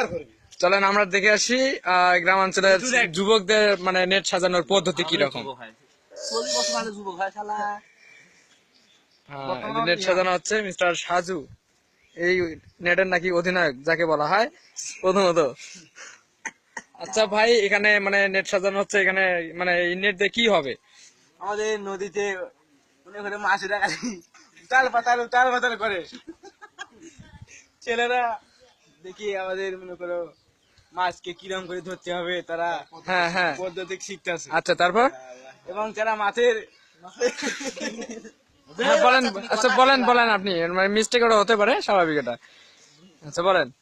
আর করবি চলেন আমরা দেখে আসি গ্রামাঞ্চলের যুবকদের মানে নেট সাজানোর পদ্ধতি মানে যুবক হয় নেট সাজানো হচ্ছে মিস্টার সাজু। এই নেটের নাকি অধিনায়ক যাকে বলা হয় প্রথমত। আচ্ছা ভাই এখানে মানে নেট সাজানো হচ্ছে এখানে মানে এই নেট দিয়ে কি হবে? আমাদের নদীতে মনে করে মাছেরা খালি তাল পাতাল তাল পাতাল করে। ছেলেরা দেখি আমাদের মনে করো মাছকে কিরম করে ধরতে হবে তারা হ্যাঁ হ্যাঁ। পদ্ধতি শিখতেছে আচ্ছা তারপর? এবং যারা মাছের হ্যাঁ, বলেন আচ্ছা বলেন বলেন আপনি। মানে মিস্টেক ওটা হতে পারে স্বাভাবিক এটা। আচ্ছা বলেন।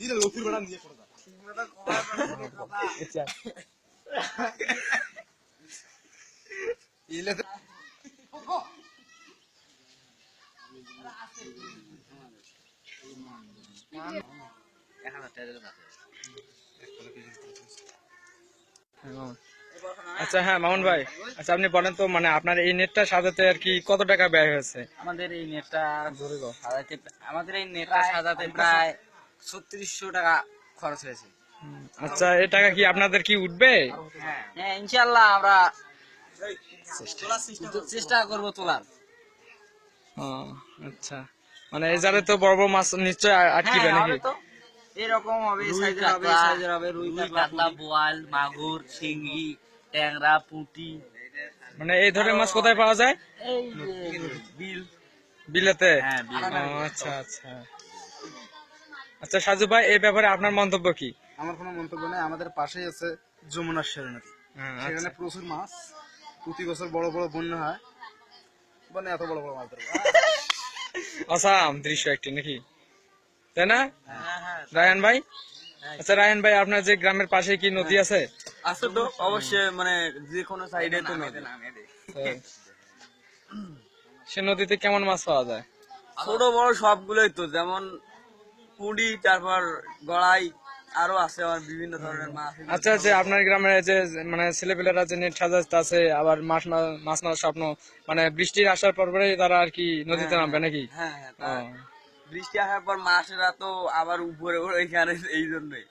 হ্যাঁ। আচ্ছা হ্যাঁ মামুন ভাই আচ্ছা আপনি বলেন তো মানে আপনার এই নেটটা সাজাতে আর কি কত টাকা ব্যয় হয়েছে আমাদের এই নেটটা কও। সাজাতে আমাদের এই নেটটা সাজাতে প্রায় ছত্রিশশো টাকা খরচ হয়েছে আচ্ছা এই টাকা কি আপনাদের কি উঠবে হ্যাঁ ইনশাল্লাহ আমরা চেষ্টা করব তোলার ও, আচ্ছা মানে এই জালে তো বড় বড় মাছ নিশ্চয় আ- আটকিবে হ্যাঁ, নাকি। এরকম হবে সাইজের হবে সাইজের হবে রুই কাতলা বোয়াল মাগুর শিঙ্গি ট্যাংরা পুঁটি। মানে এই ধরনের মাছ কোথায় পাওয়া যায়? এই বিল। বিলেতে? হ্যাঁ, আচ্ছা আচ্ছা। আচ্ছা সাজু ভাই এই ব্যাপারে আপনার মন্তব্য কি? আমার কোনো মন্তব্য নেই আমাদের পাশেই আছে যমুনা সেরেনাথ হ্যাঁ, সেখানে আচ্ছা। প্রচুর মাছ প্রতি বছর বড় বড় বন্যা হয়। বন্যা এত বড় বড় মাছ ধরবো। অসাম দৃশ্য একটি নাকি? তাই না? হ্যাঁ, রায়ন ভাই? আচ্ছা রায়ন ভাই আপনার যে গ্রামের পাশে কি নদী আছে? আছে তো অবশ্যই মানে যে কোনো সাইডে তো নদী। হ্যাঁ। সে নদীতে কেমন মাছ পাওয়া যায়? ছোট বড় সবগুলোই তো যেমন পুঁডি তারপর গড়াই আরও আছে আমার বিভিন্ন ধরনের মাছ। আচ্ছা যে আপনার গ্রামের যে মানে ছেলেপেলেরা যে নেট সাজাতে আছে আবার মাছ মাছ মারার স্বপ্ন মানে বৃষ্টির আসার পর পরেই তারা আর কি নদীতে নামবে নাকি? হ্যাঁ হ্যাঁ বৃষ্টি আসার পর মাছেরা তো আবার উপরে ওইখানে এই জন্যই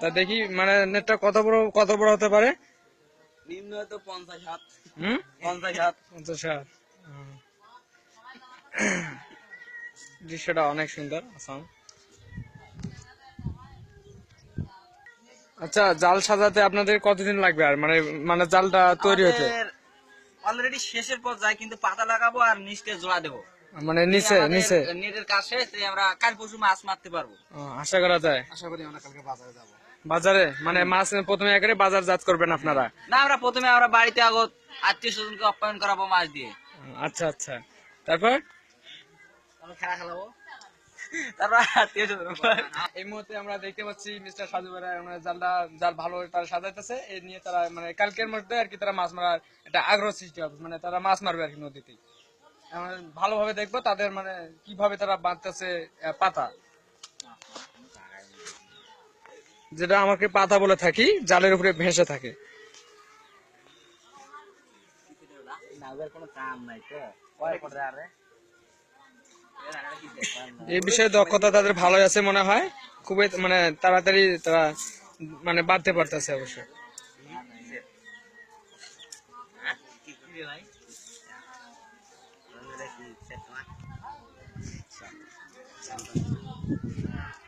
তা দেখি মানে নেটটা কত বড় কত বড় হতে পারে? নিম্ন তো পঞ্চাশ হাত। হুম? পঞ্চাশ হাত। পঞ্চাশ হাত দৃশ্যটা অনেক সুন্দর আসাম। আচ্ছা জাল সাজাতে আপনাদের কতদিন লাগবে আর? মানে মানে জালটা তৈরি হতে? অলরেডি শেষের পর যায় কিন্তু পাতা লাগাবো আর নিচে জোড়া দেবো। মানে নিচে নিচে। নেটের কাজ শেষ তাই আমরা কাল পরশু মাছ মারতে পারব। আশা করা যায়। আশা করি আমরা কালকে বাজারে যাব। বাজারে? মানে মাছ প্রথমে একবারে বাজার জাত করবেন আপনারা? না আমরা প্রথমে আমরা বাড়িতে আগত আত্মীয় স্বজনকে আপ্যায়ন করাবো মাছ দিয়ে। আচ্ছা আচ্ছা। তারপর? খেলা খেলাবো। তারপর আত্মীয় স্বজন। এই মুহূর্তে আমরা দেখতে পাচ্ছি মিস্টার সাজু ভাইরা মানে জালটা জাল ভালো তারা সাজাইতেছে। এই নিয়ে তারা মানে কালকের মধ্যে আর কি তারা মাছ মারার একটা আগ্রহ সৃষ্টি হবে। মানে তারা মাছ মারবে আর কি নদীতে ভালোভাবে দেখব তাদের মানে কীভাবে তারা বাঁধতেছে পাতা। যেটা আমাকে পাতা বলে থাকি জালের উপরে ভেসে থাকে। কোনো কাম নাই তো। এই বিষয়ে দক্ষতা তাদের ভালোই আছে মনে হয়। খুবই মানে তাড়াতাড়ি তারা মানে বাড়তে পারতেছে অবশ্য।